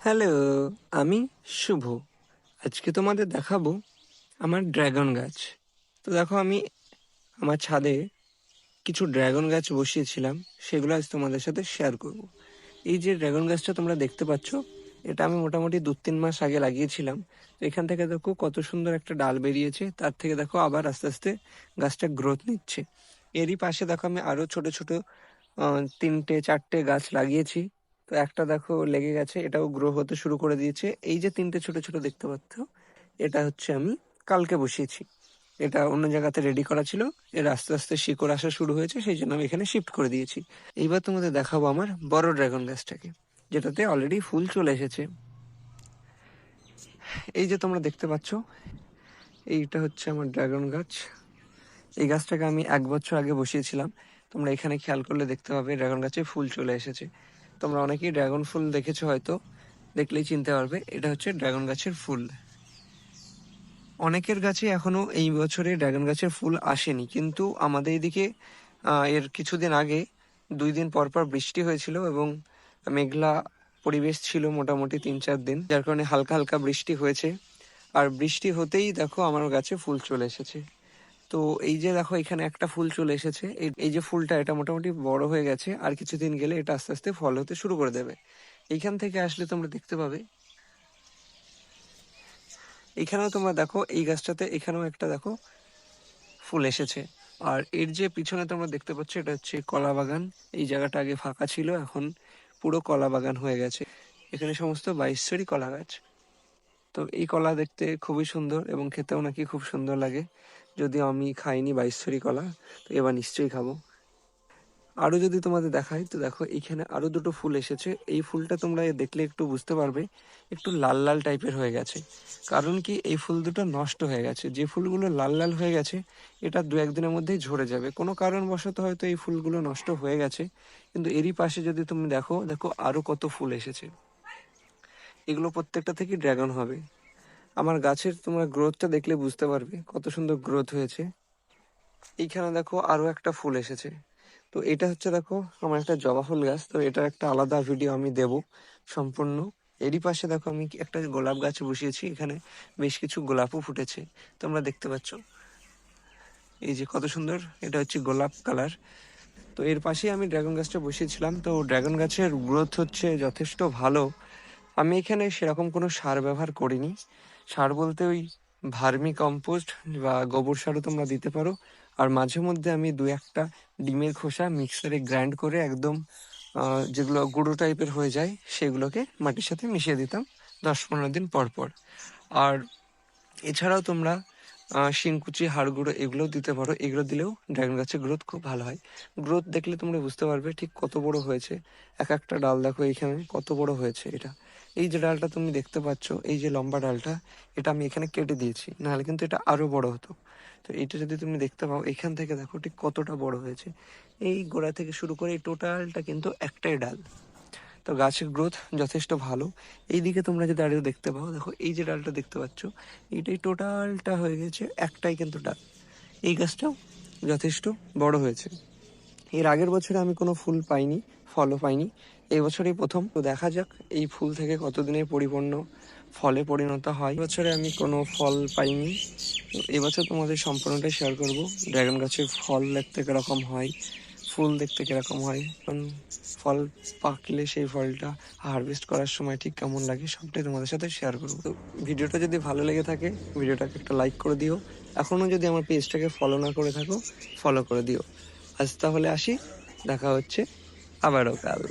Hello, আমি শুভ। আজকে তোমাদের দেখাবো আমার ড্রাগন গাছ। তো দেখো, আমি আমার ছাদে কিছু ড্রাগন গাছ বসিয়েছিলাম, সেগুলো আজ তোমাদের সাথে শেয়ার করব। এই যে ড্রাগন গাছটা তোমরা দেখতে পাচ্ছ, এটা আমি মোটামুটি দু তিন মাস আগে লাগিয়েছিলাম। তো এখান থেকে দেখো, কত সুন্দর একটা ডাল বেরিয়েছে। তার থেকে দেখো, আবার আস্তে আস্তে গাছটা গ্রোথ নিচ্ছে। এরই পাশে দেখো, আমি আরও ছোট ছোট তিনটে, চারটে গাছ লাগিয়েছি। তো একটা দেখো লেগে গেছে, এটাও গ্রো হতে শুরু করে দিয়েছে। এই যে তিনটে ছোট ছোট দেখতে পাচ্ছ, এটা হচ্ছে আমি কালকে বসিয়েছি। এটা অন্য জায়গাতে রেডি করা ছিল, এর আস্তে আস্তে শিকড় আসা শুরু হয়েছে, সেই জন্য আমি এখানে শিফট করে দিয়েছি। এইবার তোমাদের দেখাবো আমার বড় ড্রাগন গাছটাকে, যেটাতে অলরেডি ফুল চলে এসেছে। এই যে তোমরা দেখতে পাচ্ছ, এইটা হচ্ছে আমার ড্রাগন গাছ। এই গাছটাকে আমি এক বছর আগে বসিয়েছিলাম, তোমরা এখানে খেয়াল করলে দেখতে পাবে ড্রাগন গাছে ফুল চলে এসেছে। তোমরা অনেকেই ড্রাগন ফুল দেখেছ হয়তো, দেখলেই চিনতে পারবে, এটা হচ্ছে ড্রাগন গাছের ফুল। অনেকের গাছে এখনও এই বছরে ড্রাগন গাছের ফুল আসেনি, কিন্তু আমাদের এদিকে এর কিছুদিন আগে, দুই দিন পর পর বৃষ্টি হয়েছিল এবং মেঘলা পরিবেশ ছিল মোটামুটি তিন চার দিন, যার কারণে হালকা হালকা বৃষ্টি হয়েছে। আর বৃষ্টি হতেই দেখো আমার গাছে ফুল চলে এসেছে। তো এই যে দেখো, এখানে একটা ফুল চলে এসেছে। এই- যে ফুলটা, এটা মোটামুটি বড় হয়ে গেছে, আর কিছুদিন গেলে এটা আস্তে আস্তে ফল হতে শুরু করে দেবে। এইখান থেকে আসলে তোমরা দেখতে পাবে। এখানেও তোমরা দেখো, এই গাছটাতে এখানেও একটা দেখো ফুল এসেছে। আর এর যে পিছনে তোমরা দেখতে পাচ্ছ, এটা হচ্ছে কলা বাগান। এই জায়গাটা আগে ফাঁকা ছিল, এখন পুরো কলা বাগান হয়ে গেছে। এখানে সমস্ত বাইশ্বরী কলা গাছ। তো এই কলা দেখতে খুবই সুন্দর এবং খেতেও নাকি খুব সুন্দর লাগে। যদিও আমি খাইনি বাইশ্বরী কলা, তো এবার নিশ্চয়ই খাব। আরও যদি তোমাদের দেখাই, তো দেখো এখানে আরও দুটো ফুল এসেছে। এই ফুলটা তোমরা দেখলে একটু বুঝতে পারবে, একটু লাল লাল টাইপের হয়ে গেছে। কারণ কি এই ফুল দুটো নষ্ট হয়ে গেছে। যে ফুলগুলো লাল লাল হয়ে গেছে, এটা দু একদিনের মধ্যেই ঝরে যাবে। কোনো কারণবশত হয়তো এই ফুলগুলো নষ্ট হয়ে গেছে। কিন্তু এরই পাশে যদি তুমি দেখো দেখো আরও কত ফুল এসেছে। এগুলো প্রত্যেকটা থেকে ড্রাগন হবে। আমার গাছের তোমরা গ্রোথটা দেখলে বুঝতে পারবে কত সুন্দর গ্রোথ হয়েছে। এইখানে দেখো আরও একটা ফুল এসেছে। তো এটা হচ্ছে দেখো আমার একটা জবা ফুল গাছ, তো এটার একটা আলাদা ভিডিও আমি দেব সম্পূর্ণ। এরই পাশে দেখো আমি একটা গোলাপ গাছ বসিয়েছি, এখানে বেশ কিছু গোলাপও ফুটেছে, তোমরা দেখতে পাচ্ছ। এই যে কত সুন্দর, এটা হচ্ছে গোলাপ কালার। তো এর পাশেই আমি ড্রাগন গাছটা বসিয়েছিলাম, তো ড্রাগন গাছের গ্রোথ হচ্ছে যথেষ্ট ভালো। আমি এখানে সেরকম কোনো সার ব্যবহার করিনি। সার বলতে ওই ভার্মি কম্পোস্ট বা গোবর সারও তোমরা দিতে পারো। আর মাঝে মধ্যে আমি দু একটা ডিমের খোসা মিক্সারে গ্রাইন্ড করে একদম যেগুলো গুঁড়ো টাইপের হয়ে যায় সেগুলোকে মাটির সাথে মিশিয়ে দিতাম দশ পনেরো দিন পর পর। আর এছাড়াও তোমরা শিংকুচি হাড় গুঁড়ো এগুলোও দিতে পারো। এগুলো দিলেও ড্রাগন গাছের গ্রোথ খুব ভালো হয়। গ্রোথ দেখলে তোমরা বুঝতে পারবে ঠিক কত বড় হয়েছে। এক একটা ডাল দেখো এইখানে কত বড় হয়েছে এটা। এই যে ডালটা তুমি দেখতে পাচ্ছ, এই যে লম্বা ডালটা, এটা আমি এখানে কেটে দিয়েছি। নাহলে কিন্তু এটা আরও বড় হতো। তো এটা যদি তুমি দেখতে পাও, এখান থেকে দেখো ঠিক কতটা বড় হয়েছে। এই গোড়া থেকে শুরু করে এই টোটালটা কিন্তু একটাই ডাল। তো গাছের গ্রোথ যথেষ্ট ভালো। এইদিকে তোমরা যদি আরও দেখতে পাও, দেখো, এই যে ডালটা দেখতে পাচ্ছ, এইটাই টোটালটা হয়ে গেছে, একটাই কিন্তু ডাল। এই গাছটাও যথেষ্ট বড় হয়েছে। এর আগের বছরে আমি কোনো ফুল পাইনি, ফলও পাইনি। এই বছরই প্রথম। তো দেখা যাক এই ফুল থেকে কতদিনে পরিপূর্ণ ফলে পরিণত হয়। বছরে আমি কোনো ফল পাইনি। এবছর তোমাদের সম্পূর্ণটাই শেয়ার করব। ড্রাগন গাছের ফল দেখতে কীরকম হয়। ফুল দেখতে কীরকম হয়? কারণ ফল পাকলে সেই ফলটা হারভেস্ট করার সময় ঠিক কেমন লাগে সবটাই তোমাদের সাথে শেয়ার করব। তো ভিডিওটা যদি ভালো লেগে থাকে, ভিডিওটাকে একটা লাইক করে দিও। এখনও যদি আমার পেজটাকে ফলো না করে থাকো ফলো করে দিও। আজ তাহলে আসি, দেখা হচ্ছে আবারও কাল।